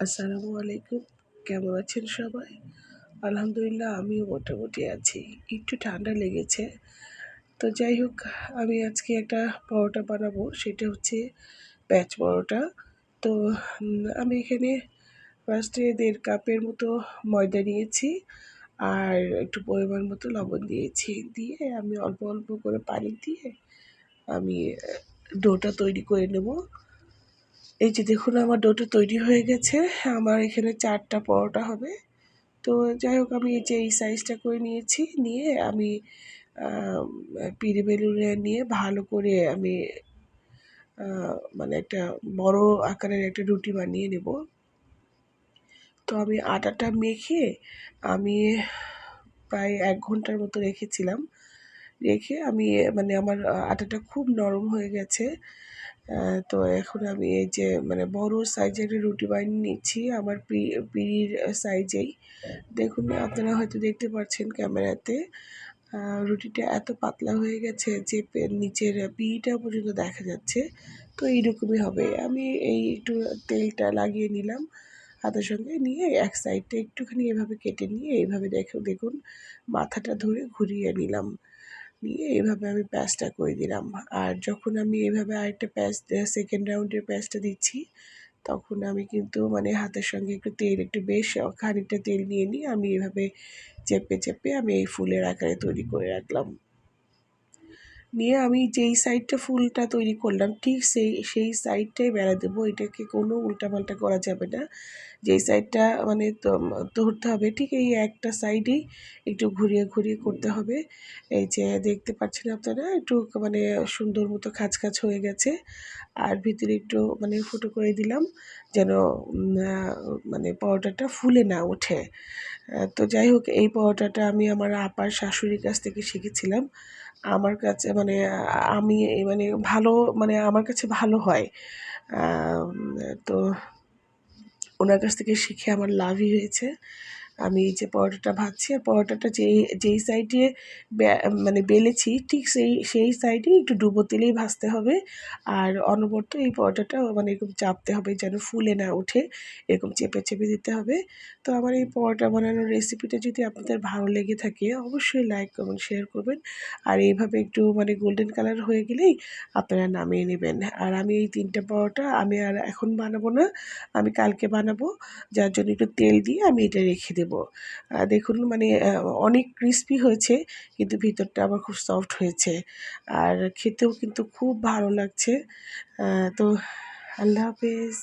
আসসালামু আলাইকুম। কেমন আছেন সবাই? আলহামদুলিল্লাহ, আমিও মোটামুটি আছি। একটু ঠান্ডা লেগেছে। তো যাই হোক, আমি আজকে একটা পরোটা বানাবো। সেটা হচ্ছে প্যাচ পরোটা। তো আমি এখানে ফার্স্টে দেড় কাপের মতো ময়দা নিয়েছি আর একটু পরিমাণ মতো লবণ দিয়েছি। দিয়ে আমি অল্প অল্প করে পানি দিয়ে আমি ডোটা তৈরি করে নেব। এই যে দেখুন, আমার ডোটা তৈরি হয়ে গেছে। আমার এখানে চারটা পরোটা হবে। তো যাই হোক, আমি এই যে এই সাইজটা করে নিয়েছি। নিয়ে আমি পিড়ি বেলুনে নিয়ে ভালো করে আমি মানে একটা বড় আকারের একটা রুটি বানিয়ে নেব। তো আমি আটাটা মেখে আমি প্রায় এক ঘণ্টার মতো রেখেছিলাম। রেখে আমি মানে আমার আটাটা খুব নরম হয়ে গেছে। তো এখন আমি এই যে মানে বড় সাইজের রুটি বানিয়ে নিচ্ছি আমার পিড়ির সাইজেই দেখুন, আপনারা হয়তো দেখতে পাচ্ছেন ক্যামেরাতে রুটিটা এত পাতলা হয়ে গেছে যে নিচের পিড়িটা পর্যন্ত দেখা যাচ্ছে। তো এইরকমই হবে। আমি এই একটু তেলটা লাগিয়ে নিলাম হাতের সঙ্গে, নিয়ে এক সাইডটা একটুখানি এভাবে কেটে নিয়ে এইভাবে দেখো দেখুন, মাথাটা ধরে ঘুরিয়ে নিলাম। নিয়ে এভাবে আমি প্যাঁচটা করে দিলাম। আর যখন আমি এভাবে আরেকটা প্যাঁচ সেকেন্ড রাউন্ডের প্যাঁচটা দিচ্ছি, তখন আমি কিন্তু মানে হাতের সঙ্গে একটু তেল, একটু বেশ খানিকটা তেল নিয়ে নিয়ে আমি এভাবে চেপে চেপে আমি এই ফুলের আকারে তৈরি করে রাখলাম। নিয়ে আমি যেই সাইডটা ফুলটা তৈরি করলাম, ঠিক সেই সেই সাইডটাই বেড়া দেবো। এটাকে কোনো উল্টাপাল্টা করা যাবে না। যেই সাইডটা মানে ধরতে হবে, ঠিক এই একটা সাইডেই একটু ঘুরিয়ে ঘুরিয়ে করতে হবে। এই যে দেখতে পাচ্ছেন আপনারা, একটু মানে সুন্দর মতো খাঁচ খাঁচ হয়ে গেছে। আর ভিতরে একটু মানে ফুটো করে দিলাম যেন মানে পরোটাটা ফুলে না ওঠে। তো যাই হোক, এই পরোটাটা আমি আমার আপার শাশুড়ির কাছ থেকে শিখেছিলাম। আমার কাছে মানে আমি মানে ভালো মানে আমার কাছে ভালো হয়। তো ওনার কাছ থেকে শিখে আমার লাভই হয়েছে। আমি এই যে পরোটাটা ভাজছি আর পরোটাটা যেই যেই সাইডে মানে বেলেছি, ঠিক সেই সেই সাইডে একটু ডুবো তেলেই ভাজতে হবে। আর অনবরত এই পরোটাটা মানে এরকম চাপতে হবে যেন ফুলে না ওঠে, এরকম চেপে চেপে দিতে হবে। তো আমার এই পরোটা বানানোর রেসিপিটা যদি আপনাদের ভালো লেগে থাকে, অবশ্যই লাইক কমেন্ট শেয়ার করবেন। আর এইভাবে একটু মানে গোল্ডেন কালার হয়ে গেলেই আপনারা নামিয়ে নেবেন। আর আমি এই তিনটে পরোটা আমি আর এখন বানাবো না, আমি কালকে বানাবো। যার জন্য একটু তেল দিয়ে আমি এটা রেখে দেবো। দেব। দেখুন মানে অনেক ক্রিস্পি হয়েছে, কিন্তু ভিতরটা আবার খুব সফট হয়েছে। আর খেতেও কিন্তু খুব ভালো লাগছে। তো আল্লাহ হাফেজ।